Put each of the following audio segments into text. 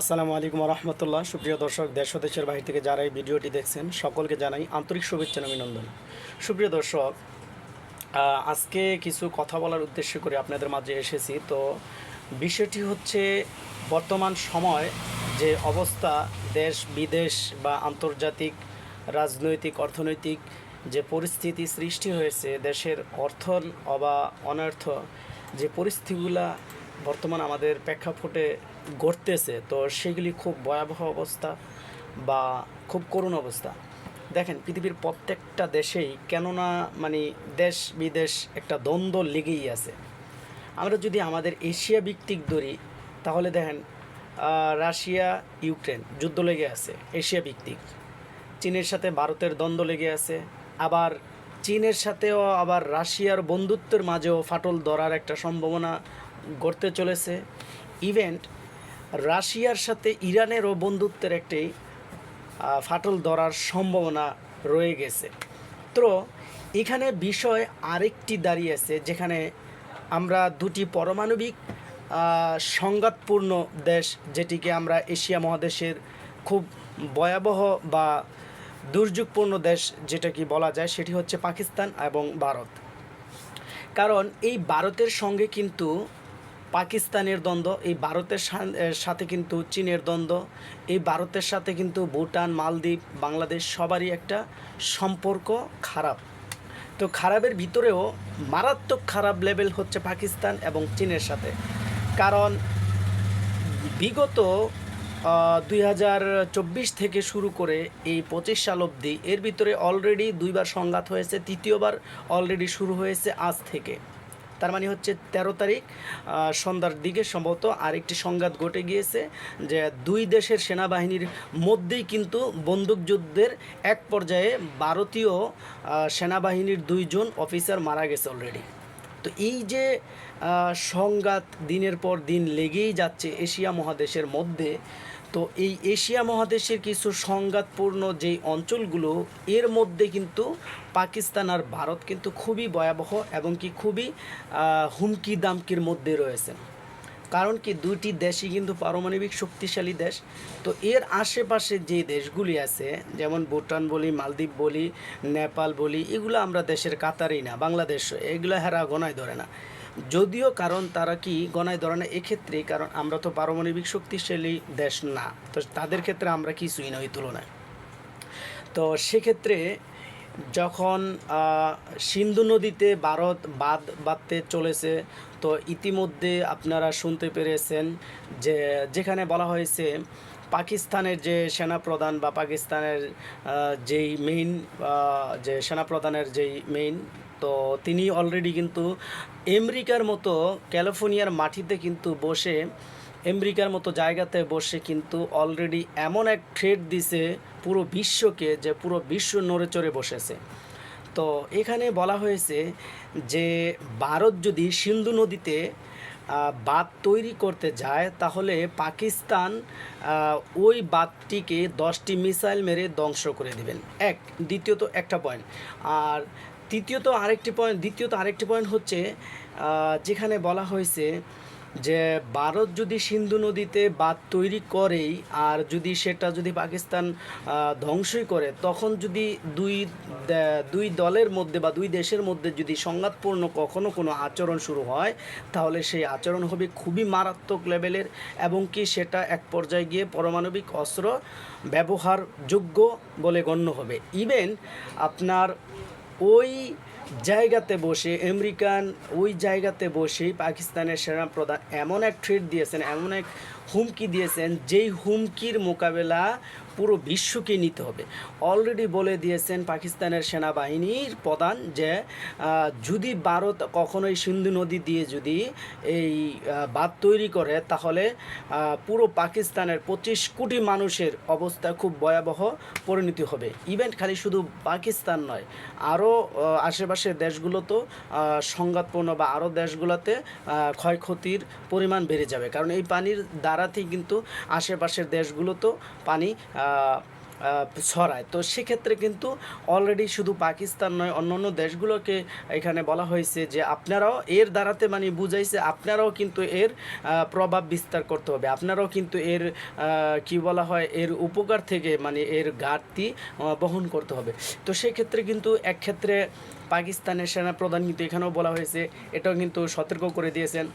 আসসালামু আলাইকুম রহমতুল্লাহ সুপ্রিয় দর্শক, দেশ দেশের বাহির থেকে যারা এই ভিডিওটি দেখছেন, সকলকে জানাই আন্তরিক শুভেচ্ছা অভিনন্দন। সুপ্রিয় দর্শক আজকে কিছু কথা বলার উদ্দেশ্য করে আপনাদের মাঝে এসেছি। তো বিষয়টি হচ্ছে বর্তমান সময় যে অবস্থা দেশ, বিদেশ বা আন্তর্জাতিক রাজনৈতিক, অর্থনৈতিক যে পরিস্থিতি সৃষ্টি হয়েছে, দেশের অর্থ অবা অনর্থ যে পরিস্থিতিগুলা বর্তমান আমাদের প্রেক্ষাপটে ঘটতেছে তো সেগুলি খুব ভয়াবহ অবস্থা বা খুব করুণ অবস্থা। দেখেন, পৃথিবীর প্রত্যেকটা দেশেই কেননা মানে দেশ বিদেশ একটা দ্বন্দ্ব লেগেই আছে। আমরা যদি আমাদের এশিয়া ভিত্তিক ধরি, তাহলে দেখেন রাশিয়া, ইউক্রেন যুদ্ধ লেগে আছে এশিয়া ভিত্তিক চীনের সাথে ভারতের দ্বন্দ্ব লেগে আছে। আবার চীনের সাথেও আবার রাশিয়ার বন্ধুত্বের মাঝেও ফাটল ধরার একটা সম্ভাবনা গড়তে চলেছে। ইভেন্ট রাশিয়ার সাথে ইরানেরও বন্ধুত্বের একটি ফাটল ধরার সম্ভাবনা রয়ে গেছে। তো এখানে বিষয় আরেকটি দাঁড়িয়ে আছে, যেখানে আমরা দুটি পারমাণবিক সংঘাতপূর্ণ দেশ, যেটিকে আমরা এশিয়া মহাদেশের খুব ভয়াবহ বা দুর্যোগপূর্ণ দেশ যেটা কি বলা যায়, সেটি হচ্ছে পাকিস্তান এবং ভারত। কারণ এই ভারতের সঙ্গে কিন্তু পাকিস্তানের দ্বন্দ্ব, এই ভারতের সাথে কিন্তু চীনের দ্বন্দ্ব, এই ভারতের সাথে কিন্তু ভুটান, মালদ্বীপ, বাংলাদেশ সবারই একটা সম্পর্ক খারাপ। তো খারাপের ভিতরেও মারাত্মক খারাপ লেভেল হচ্ছে পাকিস্তান এবং চীনের সাথে। কারণ বিগত দুই হাজার চব্বিশ থেকে শুরু করে এই পঁচিশ সাল অবধি এর ভিতরে অলরেডি দুইবার সংঘাত হয়েছে, তৃতীয়বার অলরেডি শুরু হয়েছে আজ থেকে। তার মানে হচ্ছে তেরো তারিখ সন্ধ্যার দিকে সম্ভবত আরেকটি সংঘাত ঘটে গিয়েছে যে দুই দেশের সেনাবাহিনীর মধ্যেই কিন্তু বন্দুকযুদ্ধের এক পর্যায়ে ভারতীয় সেনাবাহিনীর দুইজন অফিসার মারা গেছে অলরেডি তো এই যে সংঘাত দিনের পর দিন লেগেই যাচ্ছে এশিয়া মহাদেশের মধ্যে তো এই এশিয়া মহাদেশের কিছু সংঘাতপূর্ণ যেই অঞ্চলগুলো, এর মধ্যে কিন্তু পাকিস্তান আর ভারত কিন্তু খুবই ভয়াবহ এবং কি খুবই হুমকি দামকির মধ্যে রয়েছে। কারণ কি দুইটি দেশই কিন্তু পারমাণবিক শক্তিশালী দেশ। তো এর আশেপাশে যে দেশগুলি আছে, যেমন ভুটান বলি, মালদ্বীপ বলি, নেপাল বলি, এগুলো আমরা দেশের কাতারেই না, বাংলাদেশ, এগুলো হেরা গনায় ধরে না। যদিও কারণ তারা কি গণায় ধরে না, এক্ষেত্রে কারণ আমরা তো পারমাণবিক শক্তিশালী দেশ না, তো তাদের ক্ষেত্রে আমরা কিছুই না ওই তুলনায়। তো সেক্ষেত্রে যখন সিন্ধু নদীতে ভারত বাঁধ বাঁধতে চলেছে, তো ইতিমধ্যে আপনারা শুনতে পেরেছেন যে, যেখানে বলা হয়েছে পাকিস্তানের যে সেনাপ্রধান বা পাকিস্তানের যেই মেইন যে সেনাপ্রধানের যেই মেইন তো তিনি অলরেডি কিন্তু আমেরিকার মতো ক্যালিফোর্নিয়ার মাটিতে কিন্তু বসে, আমেরিকার মতো জায়গাতে বসে কিন্তু অলরেডি এমন এক থ্রেড দিছে পুরো বিশ্বকে যে পুরো বিশ্ব নড়ে চড়ে বসেছে। তো এখানে বলা হয়েছে যে ভারত যদি সিন্ধু নদীতে বাঁধ তৈরি করতে যায়, তাহলে পাকিস্তান ওই বাঁধটিকে দশটি মিসাইল মেরে ধ্বংস করে দিবেন। এক, দ্বিতীয়ত একটা পয়েন্ট আর তৃতীয়ত আরেকটি পয়েন্ট দ্বিতীয়ত আরেকটি পয়েন্ট হচ্ছে যেখানে বলা হয়েছে যে ভারত যদি সিন্ধু নদীতে বাঁধ তৈরি করেই আর যদি সেটা যদি পাকিস্তান ধ্বংসই করে, তখন যদি দুই দুই দলের মধ্যে বা দুই দেশের মধ্যে যদি সংঘাতপূর্ণ কখনো কোনো আচরণ শুরু হয়, তাহলে সেই আচরণ হবে খুবই মারাত্মক লেভেলের এবং কি সেটা এক পর্যায়ে গিয়ে পারমাণবিক অস্ত্র ব্যবহারযোগ্য বলে গণ্য হবে। ইভেন আপনার ওই জায়গাতে বসে, আমেরিকান ওই জায়গাতে বসেই পাকিস্তানের সেনাপ্রধান এমন এক ট্রিট দিয়েছেন, এমন এক হুমকি দিয়েছেন, যেই হুমকির মোকাবেলা পুরো বিশ্বকে নিতে হবে। অলরেডি বলে দিয়েছেন পাকিস্তানের সেনাবাহিনীর প্রধান যে যদি ভারত কখনোই সিন্ধু নদী দিয়ে যদি এই বাঁধ তৈরি করে তাহলে পুরো পাকিস্তানের পঁচিশ কোটি মানুষের অবস্থা খুব ভয়াবহ পরিণতি হবে। ইভেন্ট খালি শুধু পাকিস্তান নয় আরও আশেপাশের দেশগুলোতেও আহ, সংঘাতপূর্ণ বা আরও দেশগুলোতে ক্ষয়ক্ষতির পরিমাণ বেড়ে যাবে। কারণ এই পানির দ্বারাতেই কিন্তু আশেপাশের দেশগুলোতেও পানি আহ, আহ, ছড়ায়। তো সেক্ষেত্রে কিন্তু অলরেডি শুধু পাকিস্তান নয় অন্য অন্য দেশগুলোকে এখানে বলা হয়েছে যে আপনারাও এর দ্বারাতে মানে বুঝাইছে, আপনারাও কিন্তু এর প্রভাব বিস্তার করতে হবে। আপনারাও কিন্তু এর কি বলা হয়, এর উপকার থেকে মানে এর ঘাটতি বহন করতে হবে। তো সেক্ষেত্রে কিন্তু এক ক্ষেত্রে পাকিস্তানের সেনাপ্রধান কিন্তু এখানেও বলা হয়েছে, এটাও কিন্তু সতর্ক করে দিয়েছেন।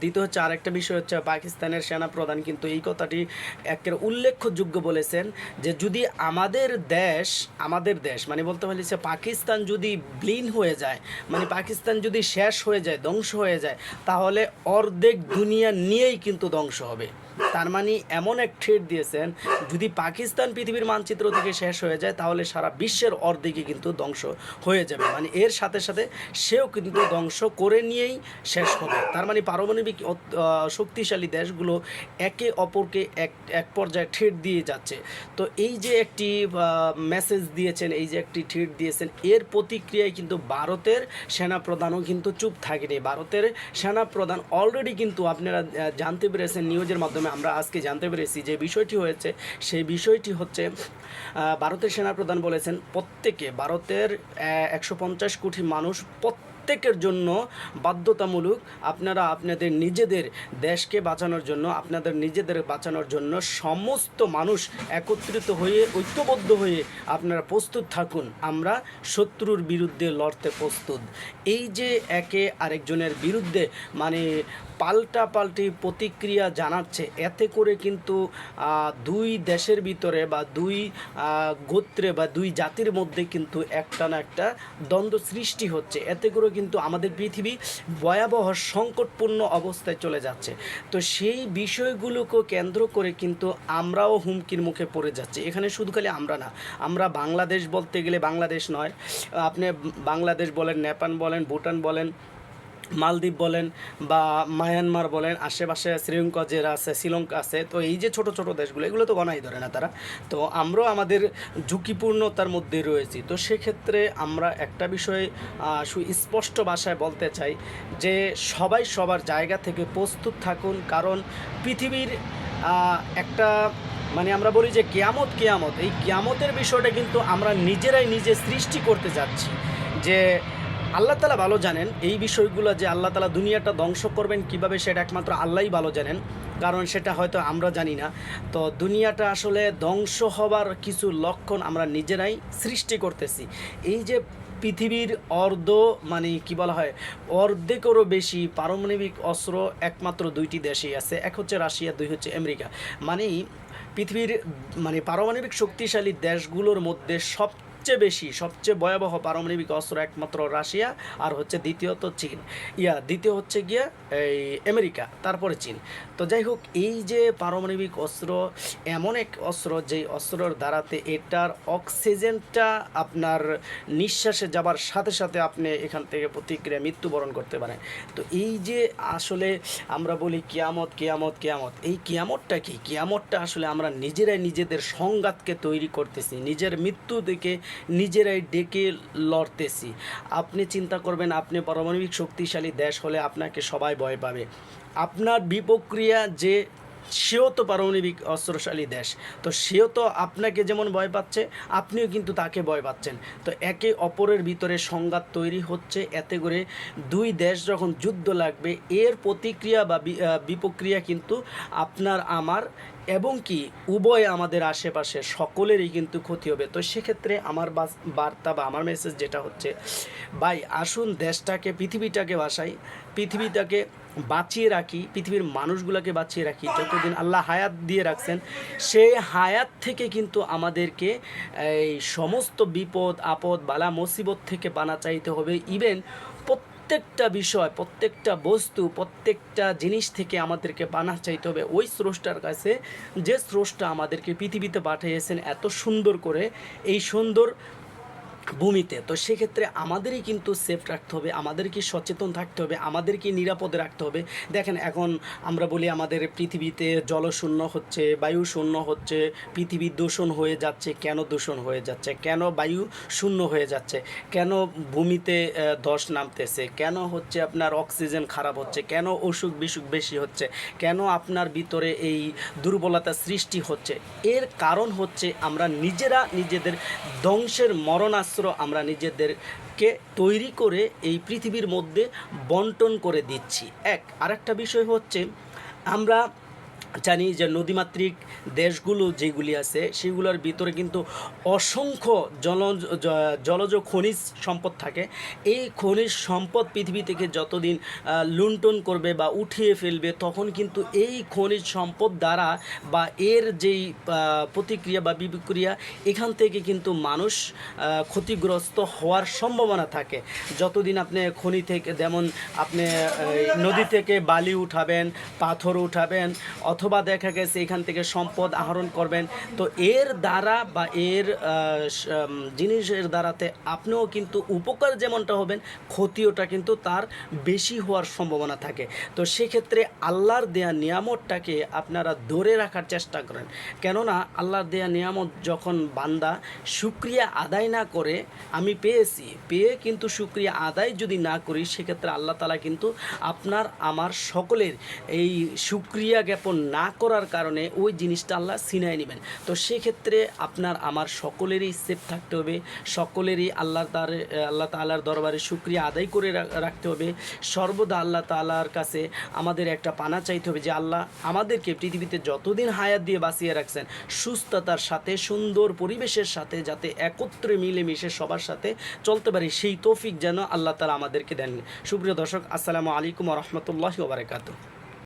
দ্বিতীয় হচ্ছে আরেকটা বিষয় হচ্ছে পাকিস্তানের সেনাপ্রধান কিন্তু এই কথাটি একের উল্লেখযোগ্য বলেছেন যে যদি আমাদের দেশ আমাদের দেশ মানে বলতে পারি যে পাকিস্তান যদি ব্লিন হয়ে যায় মানে পাকিস্তান যদি শেষ হয়ে যায়, ধ্বংস হয়ে যায়, তাহলে অর্ধেক দুনিয়া নিয়েই কিন্তু ধ্বংস হবে। তার মানে এমন এক থ্রেট দিয়েছেন, যদি পাকিস্তান পৃথিবীর মানচিত্র থেকে শেষ হয়ে যায়, তাহলে সারা বিশ্বের অর্ধেকই কিন্তু ধ্বংস হয়ে যাবে। মানে এর সাথে সাথে সেও কিন্তু ধ্বংস করে নিয়েই শেষ হবে। তার মানে পারমাণবিক শক্তিশালী দেশগুলো একে অপরকে এক এক পর্যায়ে থ্রেট দিয়ে যাচ্ছে। তো এই যে একটি মেসেজ দিয়েছেন, এই যে একটি থ্রেট দিয়েছেন, এর প্রতিক্রিয়ায় কিন্তু ভারতের সেনাপ্রধানও কিন্তু চুপ থাকেনি। ভারতের সেনাপ্রধান অলরেডি কিন্তু আপনারা জানতে পেরেছেন নিউজের মাধ্যমে আমরা আজকে জানতে পেরেছি যে বিষয়টি হয়েছে, সেই বিষয়টি হচ্ছে ভারতের সেনাপ্রধান বলেছেন, প্রত্যেকে ভারতের একশো পঞ্চাশ কোটি মানুষ প্রত্যেকের জন্য বাধ্যতামূলক আপনারা আপনাদের নিজেদের দেশকে বাঁচানোর জন্য, আপনাদের নিজেদের বাঁচানোর জন্য সমস্ত মানুষ একত্রিত হয়ে, ঐক্যবদ্ধ হয়ে আপনারা প্রস্তুত থাকুন। আমরা শত্রুর বিরুদ্ধে লড়তে প্রস্তুত। এই যে একে আরেকজনের বিরুদ্ধে মানে পাল্টা পাল্টি প্রতিক্রিয়া জানাচ্ছে। এতে করে কিন্তু দুই দেশের ভিতরে বা দুই গোত্রে বা দুই জাতির মধ্যে কিন্তু একটা না একটা দ্বন্দ্ব সৃষ্টি হচ্ছে। এতে করে কিন্তু আমাদের পৃথিবী ভয়াবহ সংকটপূর্ণ অবস্থায় চলে যাচ্ছে। তো সেই বিষয়গুলোকে কেন্দ্র করে কিন্তু আমরাও হুমকির মুখে পড়ে যাচ্ছি। এখানে শুধু খালি আমরা না, আমরা বাংলাদেশ বলতে গেলে বাংলাদেশ নয়। আপনি বাংলাদেশ বলেন, নেপাল বলেন, ভুটান বলেন মালদ্বীপ বলেন বা মায়ানমার বলেন, আশেপাশে শ্রীলঙ্কা যেরা আছে, শ্রীলঙ্কা আছে, তো এই যে ছোট ছোট দেশগুলো, এগুলো তো গণাই ধরে না তারা। তো আমরাও আমাদের ঝুঁকিপূর্ণতার মধ্যে রয়েছি। তো সেক্ষেত্রে আমরা একটা বিষয় সুস্পষ্ট ভাষায় বলতে চাই যে সবাই সবার জায়গা থেকে প্রস্তুত থাকুন, কারণ পৃথিবীর একটা মানে আমরা বলি যে কেয়ামত কেয়ামত। এই কেয়ামতের বিষয়টা কিন্তু আমরা নিজেরাই নিজে সৃষ্টি করতে যাচ্ছি যে আল্লাহ তালা ভালো জানেন, এই বিষয়গুলো যে আল্লাহ তালা দুনিয়াটা ধ্বংস করবেন কীভাবে সেটা একমাত্র আল্লাহই ভালো জানেন। কারণ সেটা হয়তো আমরা জানি না। তো দুনিয়াটা আসলে ধ্বংস হবার কিছু লক্ষণ আমরা নিজেরাই সৃষ্টি করতেছি। এই যে পৃথিবীর অর্ধ মানে কি বলা হয়, অর্ধেকেরও বেশি পারমাণবিক অস্ত্র একমাত্র দুইটি দেশেই আছে। এক হচ্ছে রাশিয়া, দুই হচ্ছে আমেরিকা। মানে পৃথিবীর মানে পারমাণবিক শক্তিশালী দেশগুলোর মধ্যে সবচেয়ে বেশি, সবচেয়ে ভয়াবহ পারমাণবিক অস্ত্র একমাত্র রাশিয়া আর হচ্ছে দ্বিতীয়ত চীন। ইয়া, দ্বিতীয় হচ্ছে গিয়া এই আমেরিকা, তারপরে চীন। তো যাই হোক, এই যে পারমাণবিক অস্ত্র, এমন এক অস্ত্র, যেই অস্ত্রর দ্বারাতে এটার অক্সিজেনটা আপনার নিঃশ্বাসে যাবার সাথে সাথে আপনি এখান থেকে প্রতিক্রিয়া মৃত্যুবরণ করতে পারেন। তো এই যে আসলে আমরা বলি কিয়ামত কিয়ামত কিয়ামত, এই কিয়ামতটা কি? কিয়ামতটা আসলে আমরা নিজেরাই নিজেদের সংঘাতকে তৈরি করতেছি, নিজের মৃত্যু দিকে নিজেরাই ডেকে লড়তেছি। আপনি চিন্তা করবেন, আপনি পারমাণবিক শক্তিশালী দেশ হলে আপনাকে সবাই ভয় পাবে। আপনার বিপক্রিয়া যে সেও তো পারমাণবিক অস্ত্রশালী দেশ। তো সেও তো আপনাকে যেমন ভয় পাচ্ছে, আপনিও কিন্তু তাকে ভয় পাচ্ছেন। তো একে অপরের ভিতরে সংঘাত তৈরি হচ্ছে, এতে করে দুই দেশ যখন যুদ্ধ লাগবে, এর প্রতিক্রিয়া বা বিপক্রিয়া কিন্তু আপনার, আমার এবং কি উভয় আমাদের আশেপাশে সকলেরই কিন্তু ক্ষতি হবে। তো সেক্ষেত্রে আমার বার্তা বা আমার মেসেজ যেটা হচ্ছে, ভাই, আসুন দেশটাকে, পৃথিবীটাকে বাসাই। পৃথিবীটাকে বাঁচিয়ে রাখি, পৃথিবীর মানুষগুলোকে বাঁচিয়ে রাখি, যতদিন আল্লাহ হায়াত দিয়ে রাখছেন, সেই হায়াত থেকে কিন্তু আমাদেরকে এই সমস্ত বিপদ, আপদ, বালা, মুসিবত থেকে বানা চাইতে হবে। ইভেন প্রত্যেকটা বিষয়, প্রত্যেকটা বস্তু, প্রত্যেকটা জিনিস থেকে আমাদেরকে বানা চাইতে হবে। ওই স্রষ্টার কাছে যে স্রষ্টা আমাদেরকে পৃথিবীতে পাঠিয়েছেন, এত সুন্দর করে, এই সুন্দর ভূমিতে। তো সেক্ষেত্রে আমাদেরই কিন্তু সেফ রাখতে হবে, আমাদেরকে সচেতন থাকতে হবে, আমাদেরকে নিরাপদে রাখতে হবে। দেখেন, এখন আমরা বলি আমাদের পৃথিবীতে জলশূন্য হচ্ছে বায়ু শূন্য হচ্ছে, পৃথিবী দূষণ হয়ে যাচ্ছে, কেন দূষণ হয়ে যাচ্ছে, কেন বায়ু শূন্য হয়ে যাচ্ছে, কেন ভূমিতে ধস নামতেছে, কেন হচ্ছে আপনার অক্সিজেন খারাপ হচ্ছে, কেন অসুখ বিসুখ বেশি হচ্ছে, কেন আপনার ভিতরে এই দুর্বলতা সৃষ্টি হচ্ছে। এর কারণ হচ্ছে আমরা নিজেরা নিজেদের ধ্বংসের মরণাস্ত্র আমরা নিজেদেরকে তৈরি করে এই পৃথিবীর মধ্যে বন্টন করে দিচ্ছি। এক, আরেকটা বিষয় হচ্ছে, আমরা জানি যে নদীমাতৃক দেশগুলো যেগুলি আছে, সেগুলোর ভিতরে কিন্তু অসংখ্য জলজ জলজ খনিজ সম্পদ থাকে। এই খনিজ সম্পদ পৃথিবী থেকে যতদিন লুণ্ঠন করবে বা উঠিয়ে ফেলবে, তখন কিন্তু এই খনিজ সম্পদ দ্বারা বা এর যেই প্রতিক্রিয়া বা বিক্রিয়া, এখান থেকে কিন্তু মানুষ ক্ষতিগ্রস্ত হওয়ার সম্ভাবনা থাকে। যতদিন আপনি খনি থেকে, যেমন আপনি নদী থেকে বালি উঠাবেন, পাথর উঠাবেন অথবা দেখা গেছে এখান থেকে সম্পদ আহরণ করবেন। তো এর দ্বারা বা এর জিনিসের দ্বারাতে আপনিও কিন্তু উপকার যেমনটা হবেন, ক্ষতিওটা কিন্তু তার বেশি হওয়ার সম্ভাবনা থাকে। তো সেক্ষেত্রে আল্লাহর দেয়া নিয়ামতটাকে আপনারা ধরে রাখার চেষ্টা করেন। কেননা আল্লাহর দেয়া নিয়ামত যখন বান্দা সুক্রিয়া আদায় না করে, আমি পেয়েছি, পেয়ে কিন্তু সুক্রিয়া আদায় যদি না করি, সেক্ষেত্রে আল্লাহ তালা কিন্তু আপনার, আমার সকলের এই সুক্রিয়া জ্ঞাপন না করার কারণে ওই জিনিসটা আল্লাহ সিনায় নেবেন। তো সেক্ষেত্রে আপনার, আমার সকলেরই সেফ থাকতে হবে, সকলেরই আল্লাহ তার আল্লাহ তালার দরবারে সুক্রিয়া আদায় করে রাখতে হবে। সর্বদা আল্লাহ তালার কাছে আমাদের একটা পানা চাইতে হবে যে, আল্লাহ আমাদেরকে পৃথিবীতে যতদিন হায়াত দিয়ে বাঁচিয়ে রাখছেন, সুস্থতার সাথে, সুন্দর পরিবেশের সাথে, যাতে একত্রে মিলেমিশে সবার সাথে চলতে পারি, সেই তৌফিক যেন আল্লাহ তালা আমাদেরকে দেন সুপ্রিয় দর্শক, আসসালামু আলাইকুম রহমতুল্লাহ ওবরাকাতু